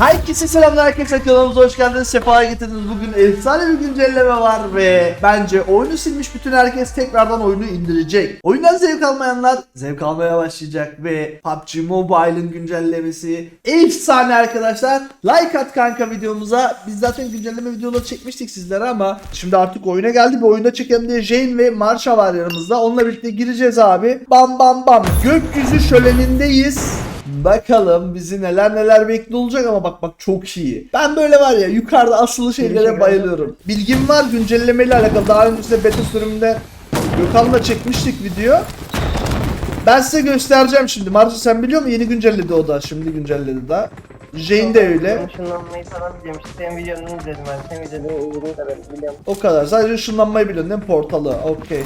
Herkese selamlar arkadaşlar kanalımıza hoş geldiniz. Sefalar getirdiniz. Bugün efsane bir güncelleme var ve bence oyunu silmiş bütün herkes tekrardan oyunu indirecek. Oyundan zevk almayanlar zevk almaya başlayacak ve PUBG Mobile'ın güncellemesi efsane arkadaşlar. Like at kanka videomuza. Biz zaten güncelleme videoları çekmiştik sizlere ama şimdi artık oyuna geldi. Bir oyunda çekelim diye Jane ve Marsha var yanımızda. Onunla birlikte gireceğiz abi. Bam bam bam. Gökyüzü şölenindeyiz. Bakalım bizi neler neler bekliyor olacak ama bak bak çok iyi. Ben böyle var ya yukarıda asılı şeylere bayılıyorum. Bilgim var güncellemeyle alakalı. Daha öncesinde beta sürümünde Gökhan'la çekmiştik video. Ben size göstereceğim şimdi. Marci sen biliyor musun? Yeni güncelledi o da. Şimdi güncelledi daha. Jane de öyle. Ben Şunlanmayı falan biliyorum. İşte senin videonu izledim ben. Senin videonu biliyorum. O kadar. Sadece ışınlanmayı biliyorsun değil mi? Portalı. Okey.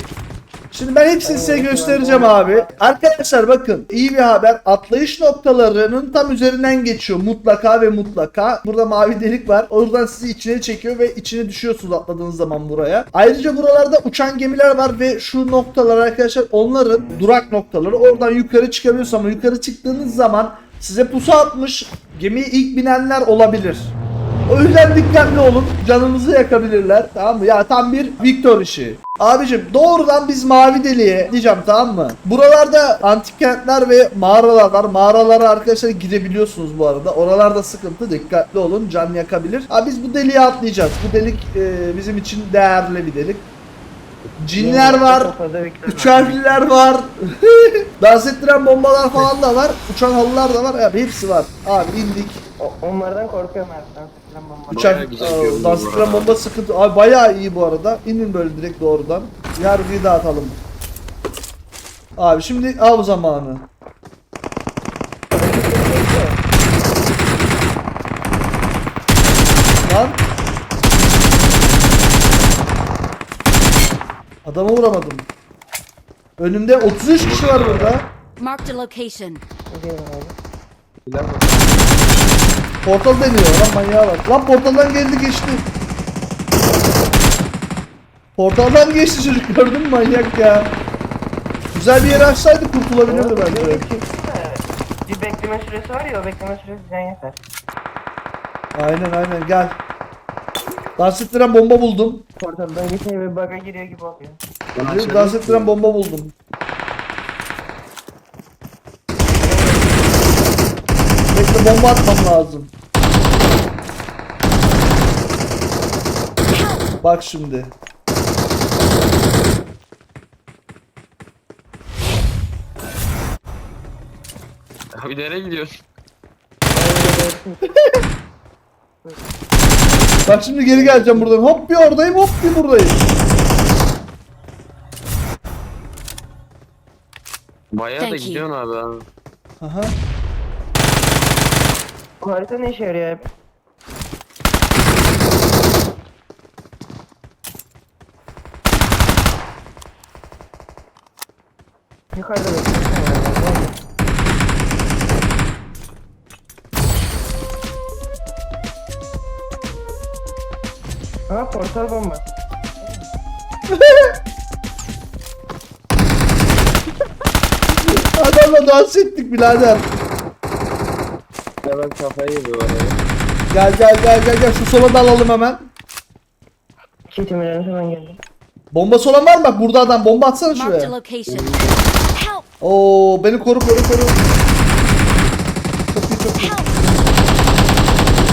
Şimdi ben hepsini size göstereceğim abi. Arkadaşlar bakın iyi bir haber. Atlayış noktalarının tam üzerinden geçiyor. Mutlaka ve mutlaka. Burada mavi delik var. Oradan sizi içine çekiyor ve içine düşüyorsunuz atladığınız zaman buraya. Ayrıca buralarda uçan gemiler var ve şu noktalar arkadaşlar onların durak noktaları. Oradan yukarı çıkabiliyorsunuz ama yukarı çıktığınız zaman size pusu atmış gemiye ilk binenler olabilir. O yüzden dikkatli olun. Canınızı yakabilirler. Tamam mı? Ya tam bir Victor işi. Abicim doğrudan biz mavi deliğe diyeceğim tamam mı? Buralarda antik kentler ve mağaralar var. Mağaralara arkadaşlar girebiliyorsunuz bu arada. Oralarda sıkıntı. Dikkatli olun. Can yakabilir. Ha biz bu deliğe atlayacağız. Bu delik e, bizim için değerli bir delik. Cinler var. Üç harfliler var. Dans ettiren bombalar falan da var. Uçan halılar da var. Abi hepsi var. Abi indik. O- Onlardan korkuyorum her zaman. Sıkılan bomba. Uçak Bayağı güzel Aa, görünüyor dans ettiren arada. bomba sıkıntı. Abi bayağı iyi bu arada. İnin böyle direkt doğrudan. Yargıyı dağıtalım. Abi şimdi av zamanı. Lan. Adama vuramadım. Önümde 33 kişi var burada. Marked a location. Portal deniyor lan manyağa bak. Lan portaldan geldi geçti. Portaldan geçti çocuk gördün mü manyak ya. Güzel bir yere açsaydı kurtulabilirdi bence. Bir bekleme süresi var ya o bekleme süresi can yeter. Aynen aynen gel. Dans bomba buldum. Portaldan geçince bir bug'a giriyor gibi oluyor. Bir dans ettiren bomba buldum. Bekle bomba atmam lazım. Bak şimdi. Abi nereye gidiyorsun? Bak şimdi geri geleceğim buradan. Hop bir oradayım hop bir buradayım. Bayağı da Thank you. gidiyorsun abi. ha. Aha. Bu harita ne işe yarıyor hep? Yukarıda bekliyorum. Aa portal bomba. Adamla dans ettik birader. Ya ben kafayı yedi bu arada. Gel gel gel gel gel şu sola da alalım hemen. Kitimilerin hemen geldi. Bomba olan var mı? Bak burada adam bomba atsana Marked a şuraya. location. Help! Oo beni koru koru koru. Çok iyi çok iyi. Help!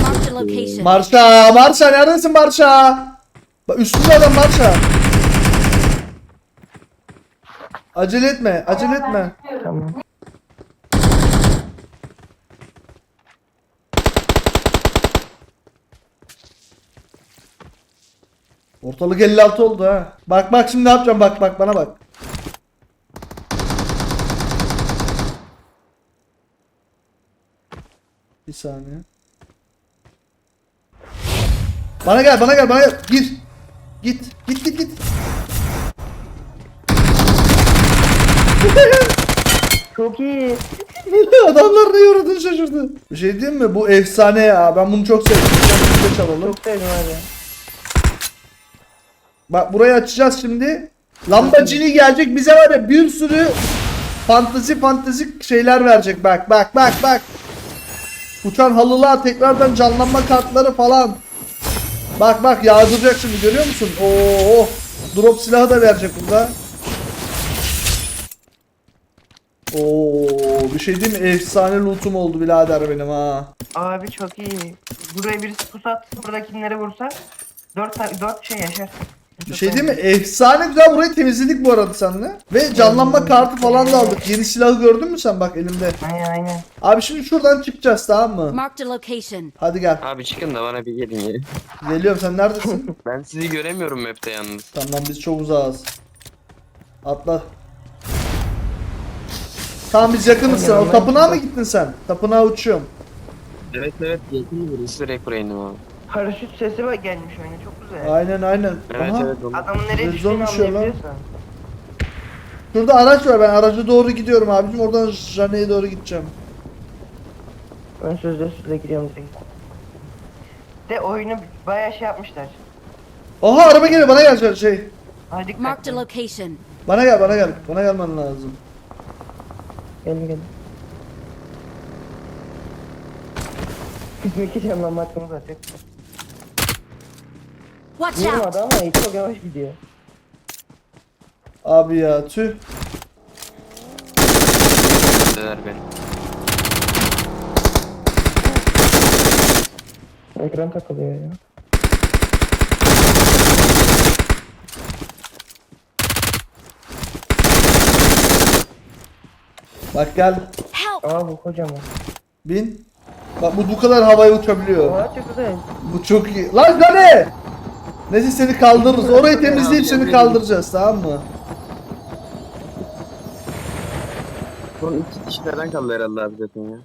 Marked a location. Marşa Marşa neredesin Marşa? Bak üstünde adam Marşa. Acele etme acele etme. Tamam. Ortalık 56 oldu ha. Bak bak şimdi ne yapacağım bak bak bana bak. Bir saniye. Bana gel bana gel bana gel. Gir. Git git git git. Çok iyi. Adamlar ne uğradığını şaşırdı. Bir şey diyeyim mi? Bu efsane ya. Ben bunu çok sevdim. Biz de çalalım. Çok sevdim abi. Bak burayı açacağız şimdi. Lambacini gelecek bize var ya bir sürü fantazi fantazi şeyler verecek. Bak bak bak bak. Uçan halılar, tekrardan canlanma kartları falan. Bak bak yağdıracak şimdi görüyor musun? Oo, drop silahı da verecek burada. Oo, bir şey değil mi? Efsane lootum oldu birader benim ha. Abi çok iyi. Buraya birisi pus atsın buradakileri vursa 4 4 şey yaşar. Bir şey değil mi? Efsane güzel burayı temizledik bu arada seninle. Ve canlanma kartı falan da aldık. Yeni silahı gördün mü sen bak elimde. Aynen aynen. Abi şimdi şuradan çıkacağız tamam mı? Marked a location. Hadi gel. Abi çıkın da bana bir gelin ya. Geliyorum sen neredesin? Ben sizi göremiyorum map'te yalnız. tamam biz çok uzağız. Atla. Tamam biz yakınız sen. O tapınağa mı gittin sen? Tapınağa uçuyorum. Evet evet yakın burası. Direkt buraya indim abi. Paraşüt sesi var gelmiş oyuna çok güzel. Aynen aynen. Evet Aha. evet onu. Adamın nereye düştüğünü düşüyor lan. anlayabiliyorsun. Şurada araç var ben araca doğru gidiyorum abicim. Oradan Jane'ye doğru gideceğim. Ben sözde sözde giriyorum direkt. De oyunu bayağı şey yapmışlar. Oha araba geliyor bana gel şey. Hadi Marked a location. Bana gel bana gel. Bana gelmen lazım. Gelin gelin. Gitmek için lan baktım zaten. Watch Vurmadı out. ama çok yavaş gidiyor. Abi ya tüh. Dediler beni. Ekran takılıyor ya. Bak gel. Help. Aa bu kocaman. Bin. Bak bu bu kadar havaya uçabiliyor. Oha çok güzel. Bu çok iyi. Lan Jane! Neyse seni kaldırırız. Orayı temizleyip seni kaldıracağız tamam mı? Son iki kişilerden kaldı herhalde abi zaten ya.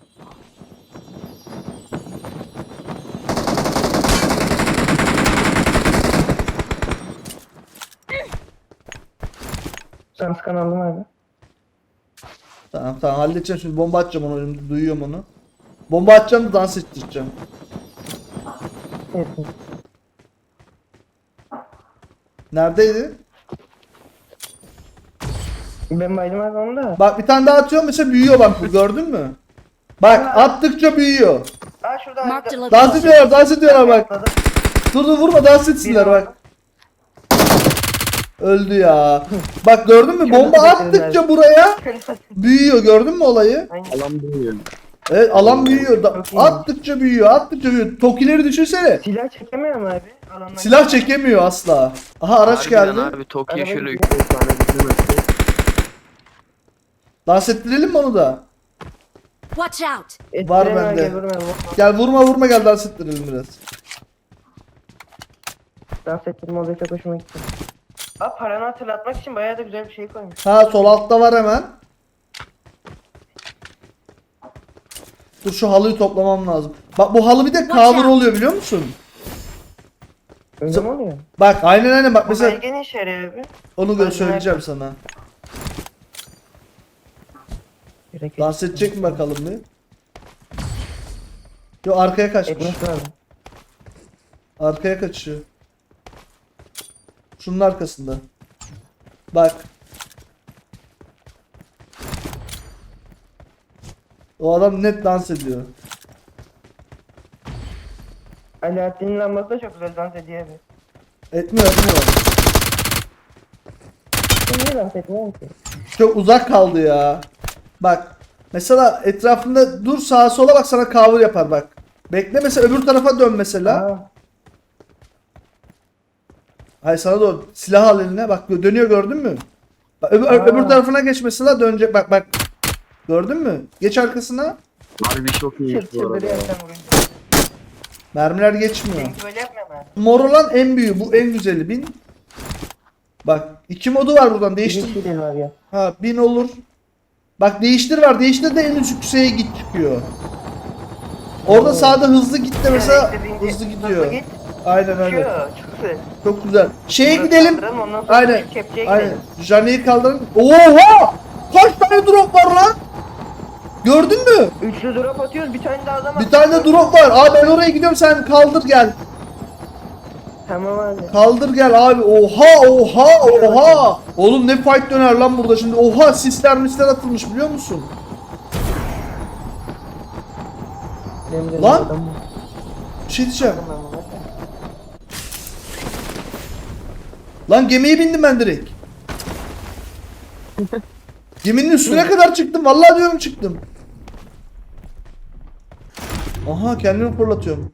Sen skan aldın abi. Tamam tamam halledeceğim şimdi bomba atacağım onu önümde duyuyorum onu. Bomba atacağım da dans ettireceğim. Evet. Neredeydi? Ben baydım abi onu da. Bak bir tane daha atıyorum mesela büyüyor bak bu gördün mü? Bak attıkça büyüyor. Aa şurada abi. Marked a Dans location. ediyorlar dans ediyorlar bak. Dur dur vurma dans etsinler bak. Öldü ya. Bak gördün mü bomba attıkça buraya büyüyor gördün mü olayı? Aynen. Alan bilmiyor. Evet alan büyüyor. Da- attıkça büyüyor attıkça büyüyor. Tokileri düşünsene. Silah çekemiyor mu abi? Alandan Silah çekemiyor asla. Aha araç Harbiden geldi. Abi Tokyo Araba şöyle gidiyor. 3 tane bitirmesi. Dans ettirelim mi onu da? Watch out. Var abi, bende. Gel vurma vurma gel dans ettirelim biraz. Dans ettirme olayı çok hoşuma gitti. Aa paranı hatırlatmak için bayağı da güzel bir şey koymuş. Ha sol altta var hemen. Dur şu halıyı toplamam lazım. Bak bu halı bir de cover oluyor biliyor musun? Öyle mi oluyor? Bak aynen aynen bak mesela belge ne işe yarıyor abi? onu Aynen. söyleyeceğim sana. Gerek Dans edecek mi bakalım bir? Yo arkaya lazım. Arkaya kaçıyor. Şunun arkasında. Bak. O adam net dans ediyor. Alaaddin'in lambası da çok güzel dans ediyor abi. Etmiyor etmiyor. Sen niye dans etmiyorsun ki? Çok uzak kaldı ya. Bak. Mesela etrafında dur sağa sola bak sana cover yapar bak. Bekle mesela öbür tarafa dön mesela. Aa, Hayır sana doğru silah al eline bak dönüyor gördün mü? Bak, öbür, öbür tarafına geç mesela dönecek bak bak. Gördün mü? Geç arkasına. Harbi çok iyi bu arada. vurunca. Mermiler geçmiyor. Seninki böyle yapmıyor mu abi? Mor olan en büyüğü bu en güzeli bin. Bak iki modu var buradan değiştir. Bir şey var ya. Ha bin olur. Bak değiştir var değiştir de en yükseğe git çıkıyor. Orada sağda hızlı git de mesela Yani hızlı gidiyor. git. Aynen aynen. Çıkıyor. Çok güzel. Çok güzel. Şeye Burası gidelim. kaldıralım, ondan sonra Aynen. Kepçeye Aynen. gidelim. Jane'yi kaldırın. Oha! Kaç tane drop var lan? Gördün mü? Üçlü drop atıyoruz bir tane daha adam Bir tane drop var. Abi ben oraya gidiyorum sen kaldır gel. Tamam abi. Kaldır gel abi. Oha oha oha. Oğlum ne fight döner lan burada şimdi. Oha sisler misler atılmış biliyor musun? Benim Lan! Bir şey diyeceğim. Lan gemiye bindim ben direkt. Geminin üstüne kadar çıktım. Vallahi diyorum çıktım. Aha kendimi fırlatıyorum.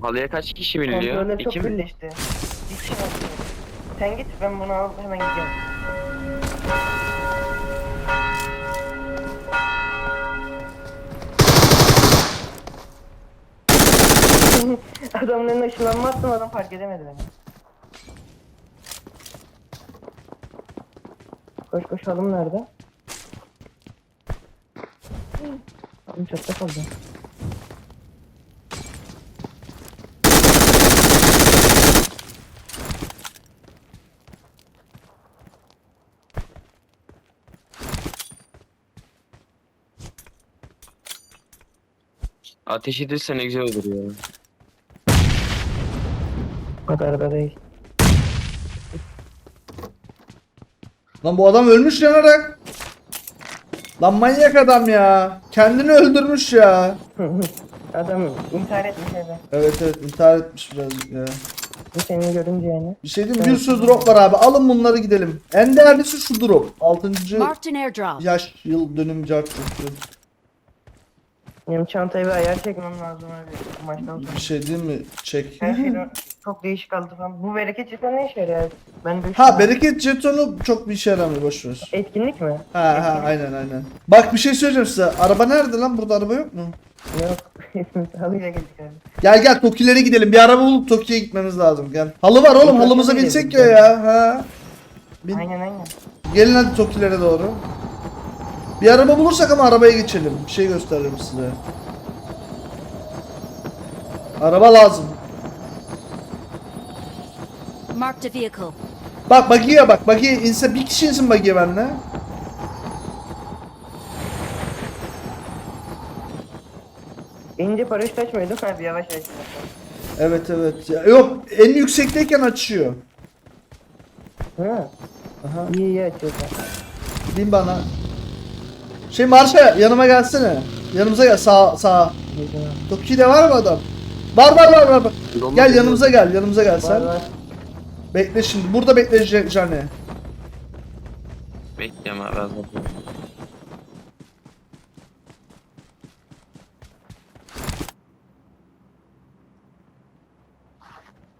Halıya kaç kişi biniliyor? Kontroller çok İki mi? birleşti. Bir. Sen git ben bunu alıp hemen gidiyorum. Adamın önüne ışınlanma attım adam fark edemedi beni. Koş koş halım nerede? Halım çatta kaldı. Ateş edilse ne güzel olur ya. O kadar da değil. Lan bu adam ölmüş yanarak. Lan manyak adam ya. Kendini öldürmüş ya. Adam intihar etmiş eve. Evet evet intihar etmiş birazcık ya. Bu seni görünce yani. Bir şey diyeyim mi? Bir sürü drop var abi. Alın bunları gidelim. En değerlisi şu drop. 6. Marked an airdrop. yaş yıl dönüm cartçısı. Benim çantayı bir ayar çekmem lazım abi. Bu maçtan sonra. Bir şey diyeyim mi? Çek. Her şey çok değişik kaldı falan. Bu bereket çıkan ne işe yarıyor? Ben de Ha bereket jetonu çok bir işe yaramıyor boş ver. Etkinlik mi? Ha ha aynen aynen. Bak bir şey söyleyeceğim size. Araba nerede lan? Burada araba yok mu? Yok. Halıyla geldik abi. Gel gel Tokilere gidelim. Bir araba bulup Toki'ye gitmemiz lazım. Gel. Halı var oğlum. Halımıza binsek ya ya. Ha. Bin. Aynen aynen. Gelin hadi Tokilere doğru. Bir araba bulursak ama arabaya geçelim. Bir şey gösteririm size. Araba lazım. Marked a vehicle. Bak bagiye bak. Bagiye inse bir kişi insin bagiye benimle. İnce paraşüt açmıyor değil mi abi? Yavaş yavaş. Evet evet. Ya, yok en yüksekteyken açıyor. Ha. Aha. İyi iyi açıyorsun. Bin bana. Şey Marşa yanıma gelsene. Yanımıza gel sağ sağ. Toki'de var mı adam? Var var var var. var. Gel yanımıza gel yanımıza gel sen. Bekle şimdi. Burada bekle J- Jane. Bekleme az bakayım.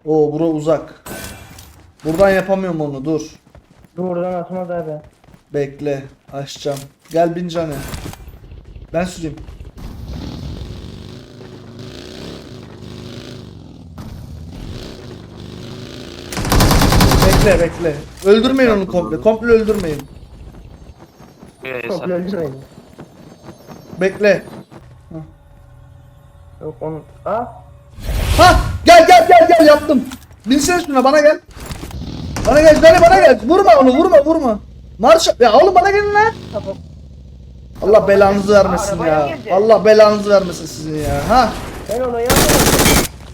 Oo bura uzak. Buradan yapamıyorum onu dur. Buradan atmaz abi. Bekle. Açacağım. Gel bin Jane. Ben süreyim. Bekle bekle. Öldürmeyin onu komple. Komple öldürmeyin. Ee, Komple sen- öldürmeyin. Bekle. Yok onu. Aa. Ha gel gel gel gel yaptım. Binsene şuna bana gel. Bana gel Jane bana gel. Vurma onu vurma vurma. Marş ya oğlum bana gelin lan. Tamam. Allah belanızı vermesin Arabaya ya. girdi. Allah belanızı vermesin sizin ya. Ha Ben ona yapmadım.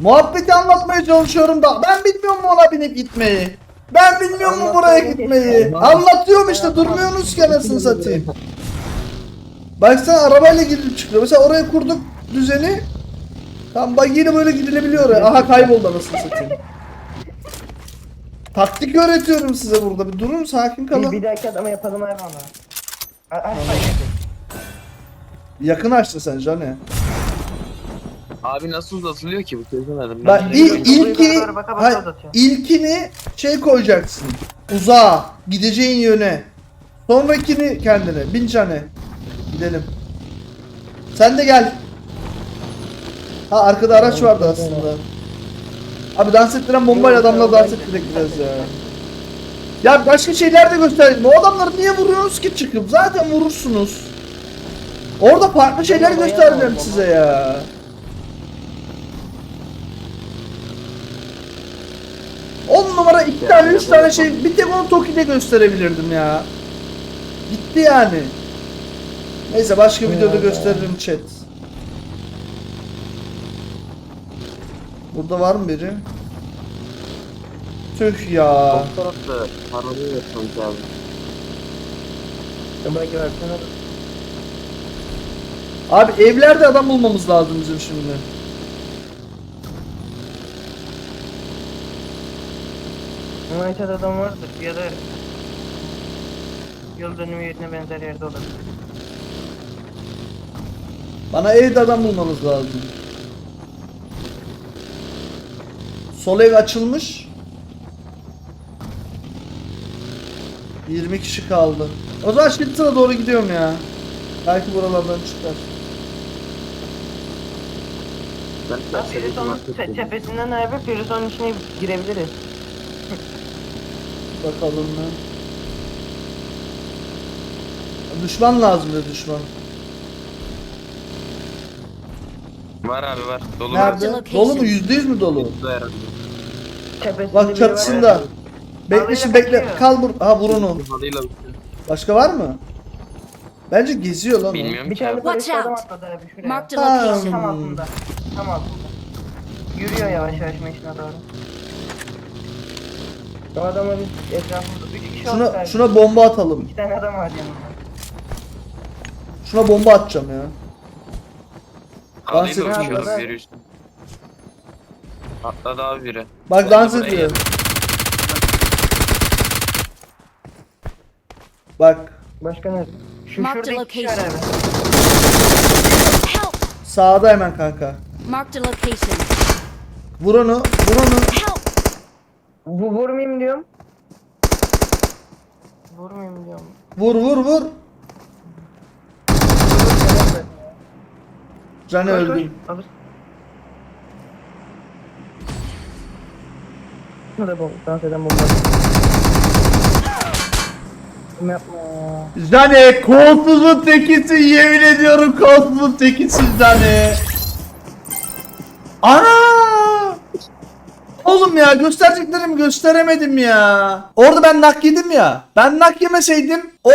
Muhabbeti anlatmaya çalışıyorum da ben bilmiyorum mu ona binip gitmeyi. Ben bilmiyorum mu buraya gitmeyi. Anlatıyorum işte durmuyorsunuz ki anasını satayım. Baksana arabayla gidip çıkıyor. Mesela oraya kurduk düzeni. Tam bagiyle böyle gidilebiliyor. Aha kayboldu anasını satayım. Taktik öğretiyorum size burada. Bir durun sakin Bir, kalın. bir dahaki adama yapalım abi onu. A- Aç bak. Yakın açtı sen Jane. Abi nasıl uzatılıyor ki bu çözemedim. Ben Doğru, ilki doğru, baka baka hayır, uzatıyor. ilkini şey koyacaksın. Uzağa gideceğin yöne. Sonrakini kendine. Bin cane. Gidelim. Sen de gel. Ha arkada araç vardı aslında. Abi dans ettiren bombayla adamla dans ettirek biraz ya. Ya başka şeyler de gösterelim. O adamları niye vuruyorsunuz ki çıkıp? Zaten vurursunuz. Orada farklı şeyler alalım size ya. On numara iki tane üç tane şey bir tek onu Toki'de gösterebilirdim ya. Gitti yani. Neyse başka videoda gösteririm chat. Burada var mı biri? Tüh ya. Çok tarafta. Belki versene. Abi evlerde adam bulmamız lazım bizim şimdi. United adam vardır ya da yol dönümü yerine benzer yerde olabilir. Bana evde adam bulmamız lazım. Sol ev açılmış. 20 kişi kaldı. O zaman Şilton'a doğru gidiyorum ya. Belki buralardan çıkar. Ben Abi Filison'un te- tepesinden abi Filison'un içine girebiliriz. Bakalım ne. Düşman lazım ya düşman. Var abi var. Dolu Nerede? Dolu mu? Yüzde yüz mü dolu? var. herhalde. Tepesinde Bak biri var çatısında. Bekle şimdi bekle. kaçıyor. Kal bur. Ha vur onu. Halıyla bakıyor. Başka var mı? Bence geziyor lan o. Bilmiyorum Bir ki tane abi. Watch adam out. atladı abi şuraya. Marked a Ha. location. Tam altında. Tam altında. Yürüyor yavaş yavaş meşine doğru. O adamın etrafında 3 kişi Şuna, şuna bomba atalım. 2 tane adam var yanında. Şuna bomba atacağım ya. Dans ediyor. abi biri üstüne. Atladı abi biri. Bak dans Buraya ediyor. Bak Başka nerede? Şu Marked şurada iki kişi var location. Help! sağda hemen kanka. Marked a location. Vur onu. Vur onu. Help! Bu vurmayayım diyorum. Vurmayayım diyorum. Vur vur vur. Canı Koş, koş. öldü. Abi. Bu da bomba. Dans eden bomba. Bunu yapma ya. Zane kolsuzun tekisin yemin ediyorum kolsuzun tekisin Zane. Ana! Oğlum ya göstereceklerimi gösteremedim ya. Orada ben nak yedim ya. Ben nak yemeseydim o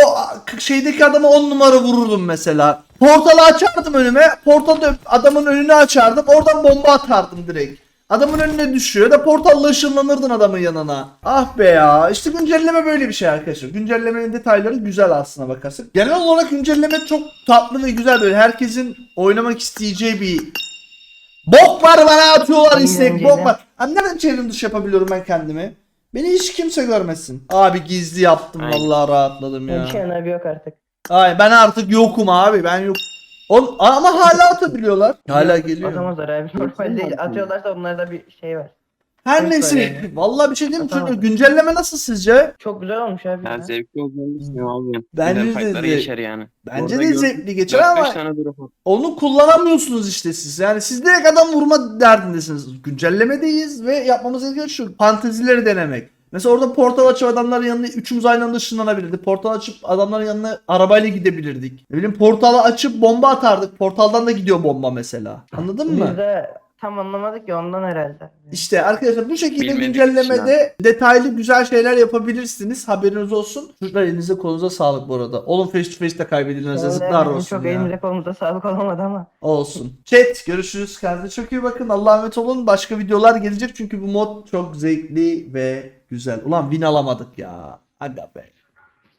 şeydeki adamı 10 numara vururdum mesela. Portalı açardım önüme. Portalı adamın önünü açardım. Oradan bomba atardım direkt. Adamın önüne düşüyor da portalla ışınlanırdın adamın yanına. Ah be ya. İşte güncelleme böyle bir şey arkadaşlar. Güncellemenin detayları güzel aslına bakarsın. Genel olarak güncelleme çok tatlı ve güzel böyle. Herkesin oynamak isteyeceği bir Bok var bana atıyorlar istek. Bok var. Abi nereden çevrim dışı yapabiliyorum ben kendimi? Beni hiç kimse görmesin. Abi gizli yaptım Aynen. vallahi rahatladım ya. Mümkün abi yok artık. Ay ben artık yokum abi ben yok. On, ama hala atabiliyorlar. Hala geliyor. Atamazlar abi. Normalde atıyorlarsa onlarda bir şey var. Her neyse. öyle. Vallahi bir şey diyeyim mi? Şurada güncelleme nasıl sizce? Çok güzel olmuş abi. Ya. zevkli olduğunu düşünüyorum abi. Bence Güzel de zevk- geçer yani. Bence Orada de zevkli geçer 4-5 ama onu kullanamıyorsunuz işte siz. Yani siz direkt adam vurma derdindesiniz. Güncellemedeyiz ve yapmamız gereken şu fantezileri denemek. Mesela orada portal açıp adamların yanına üçümüz aynı anda ışınlanabilirdik. Portal açıp adamların yanına arabayla gidebilirdik. Ne bileyim portalı açıp bomba atardık. Portaldan da gidiyor bomba mesela. Anladın mı? Biz de tam anlamadık ya ondan herhalde. İşte arkadaşlar bu şekilde Bilmedik güncellemede detaylı güzel şeyler yapabilirsiniz. Haberiniz olsun. Çocuklar elinize kolunuza sağlık bu arada. Oğlum face to face de kaybedilmez yazıklar olsun Çok ya. elimize kolumuza sağlık olamadı ama. Olsun. Chat görüşürüz. Kendinize çok iyi bakın. Allah'a emanet olun. Başka videolar gelecek çünkü bu mod çok zevkli ve güzel. Ulan win alamadık ya. Aga be.